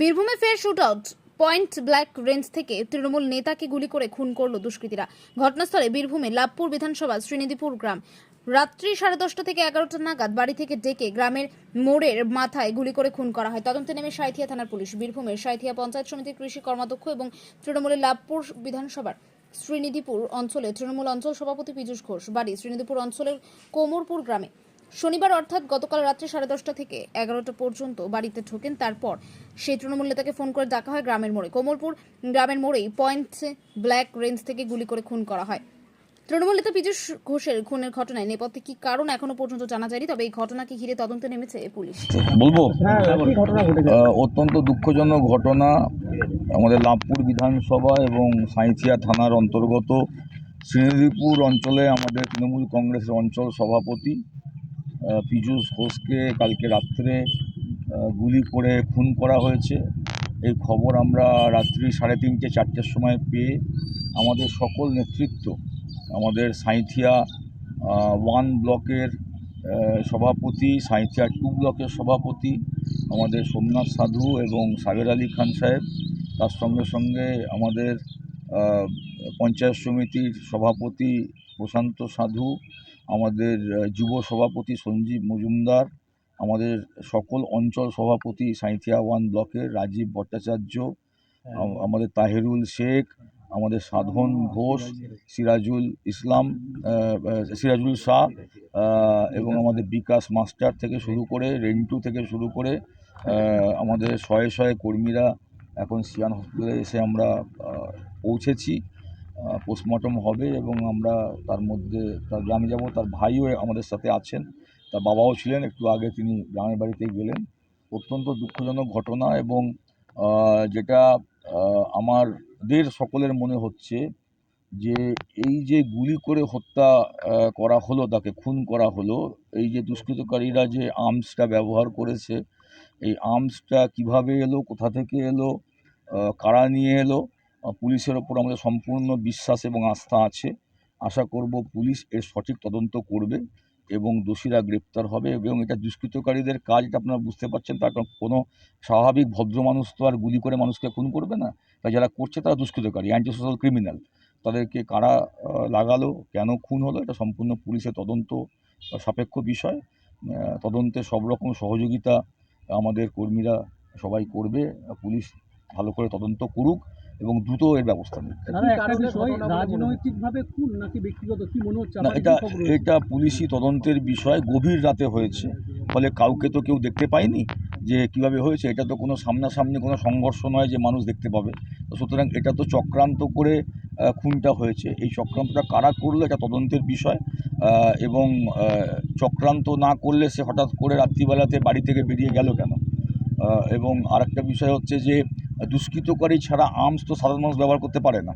বীরভূমে ফের shoot out point blank range থেকে তৃণমূল নেতাকে গুলি করে খুন করল দুষ্কৃতীরা। ঘটনাস্থলে বীরভূমে লাভপুর বিধানসভা শ্রীনিধিপুর গ্রাম। রাত্রি সাড়ে দশটা থেকে এগারোটা নাগাদ বাড়ি থেকে ডেকে গ্রামের মোড়ের মাথায় গুলি করে খুন করা হয়। তদন্তে নেমে সাঁথিয়া থানার পুলিশ। বীরভূমের সাঁথিয়া পঞ্চায়েত সমিতির কৃষি কর্মাধ্যক্ষ এবং তৃণমূলের লাভপুর বিধানসভার শ্রীনিধিপুর অঞ্চলে তৃণমূল অঞ্চল সভাপতি পীযূষ ঘোষ। বাড়ি শ্রীনিধিপুর অঞ্চলের কোমরপুর গ্রামে। শনিবার অর্থাৎ গতকাল রাত্রি সাড়ে দশটা থেকে এগারোটা পর্যন্ত বাড়িতে ঢোকেন। তারপর সেই তৃণমূল নেতাকে ফোন করে ডাকা হয় গ্রামের মোড়ে। কোমলপুর গ্রামের মোড়েই পয়েন্ট ব্ল্যাক রেঞ্জ থেকে গুলি করে খুন করা হয়। তৃণমূল নেতা পীযূষ ঘোষের খুনের ঘটনায় নেপথ্যে কি কারণ এখনও পর্যন্ত জানা যায়নি তবে এই ঘটনাকে ঘিরে তদন্তে নেমেছে পুলিশ। বলব? হ্যাঁ অত্যন্ত দুঃখজনক ঘটনা। আমাদের লাভপুর বিধানসভা এবং সাঁইথিয়া থানার অন্তর্গত শ্রীনিধিপুর অঞ্চলে আমাদের তৃণমূল কংগ্রেসের অঞ্চল সভাপতি পীযূষ ঘোষকে কালকে রাত্রে গুলি করে খুন করা হয়েছে। এই খবর আমরা রাত্রি সাড়ে তিনটে, চারটের সময় পেয়ে আমাদের সকল নেতৃত্ব, আমাদের সাঁইথিয়া ওয়ান ব্লকের সভাপতি, সাঁইথিয়া টু ব্লকের সভাপতি, আমাদের সোমনাথ সাধু এবং সাবের আলী খান সাহেব, তার সঙ্গে সঙ্গে আমাদের পঞ্চায়েত সমিতির সভাপতি প্রশান্ত সাধু আমাদের যুব সভাপতি সঞ্জীব মজুমদার আমাদের সকল অঞ্চল সভাপতি সাঁইথিয়া ওয়ান ব্লকের রাজীব ভট্টাচার্য আমাদের তাহেরুল শেখ আমাদের সাধন ঘোষ সিরাজুল ইসলাম সিরাজুল শাহ এবং আমাদের বিকাশ মাস্টার থেকে শুরু করে রেন্টু থেকে শুরু করে আমাদের শয়ে শয়ে কর্মীরা এখন সিয়ান হসপিটালে এসে আমরা পৌঁছেছি। পোস্টমর্টম হবে এবং আমরা তার মধ্যে, তার গ্রামে যাব। তার ভাইও আমাদের সাথে আছেন। তার বাবাও ছিলেন, একটু আগে তিনি গ্রামের বাড়িতে গেলেন। অত্যন্ত দুঃখজনক ঘটনা এবং যেটা আমাদের সকলের মনে হচ্ছে যে, এই যে গুলি করে হত্যা করা হলো, তাকে খুন করা হলো, এই যে দুষ্কৃতকারীরা যে আর্মসটা ব্যবহার করেছে, এই আর্মসটা কীভাবে এলো, কোথা থেকে এলো কারা নিয়ে এলো পুলিশের ওপর আমাদের সম্পূর্ণ বিশ্বাস এবং আস্থা আছে। আশা করব পুলিশ এর সঠিক তদন্ত করবে এবং দোষীরা গ্রেপ্তার হবে এবং এটা দুষ্কৃতকারীদের কাজ, এটা আপনারা বুঝতে পারছেন, তার কোনো স্বাভাবিক ভদ্র মানুষ তো আর গুলি করে মানুষকে খুন করবে না। তাই যারা করছে তারা দুষ্কৃতকারী অ্যান্টি সোশ্যাল ক্রিমিনাল তাদেরকে কারা লাগালো, কেন খুন হলো, এটা সম্পূর্ণ পুলিশের তদন্ত সাপেক্ষ বিষয়। তদন্তে সব রকম সহযোগিতা আমাদের কর্মীরা সবাই করবে। পুলিশ ভালো করে তদন্ত করুক। এবং দ্রুত এর ব্যবস্থা নিক দাদা একটা বিষয় রাজনৈতিক ভাবে খুন নাকি ব্যক্তিগত? কি মনে হচ্ছে? না এটা এটা পুলিশি তদন্তের বিষয় গভীর রাতে হয়েছে। ফলে কাউকে তো কেউ দেখতে পায়নি যে কীভাবে হয়েছে। এটা তো কোনো সামনাসামনি কোনো সংঘর্ষ নয় যে মানুষ দেখতে পাবে। তো সুতরাং এটা তো চক্রান্ত করে খুনটা হয়েছে। এই চক্রান্তটা কারা করল এটা তদন্তের বিষয়। এবং চক্রান্ত না করলে সে হঠাৎ করে রাত্রিবেলাতে বাড়ি থেকে বেরিয়ে গেল কেন? এবং আরেকটা বিষয় হচ্ছে যে দুষ্কৃতকারী ছাড়া আর্মস তো সাধারণ মানুষ ব্যবহার করতে পারে না।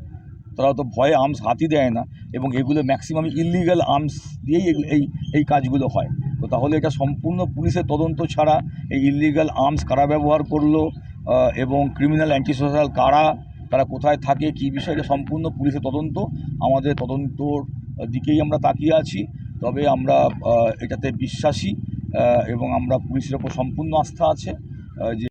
তারা তো ভয়ে আর্মস হাতি দেয় না এবং এগুলো ম্যাক্সিমাম ইলিগাল আর্মস দিয়েই এই এই কাজগুলো হয়। তো তাহলে এটা সম্পূর্ণ পুলিশের তদন্ত ছাড়া এই ইলিগাল আর্মস কারা ব্যবহার করল এবং ক্রিমিনাল অ্যান্টি সোশ্যাল কারা, তারা কোথায় থাকে, কী বিষয় সম্পূর্ণ পুলিশের তদন্ত। আমাদের তদন্তর দিকেই আমরা তাকিয়ে আছি। তবে আমরা এটাতে বিশ্বাসী এবং আমরা পুলিশের ওপর সম্পূর্ণ আস্থা আছে যে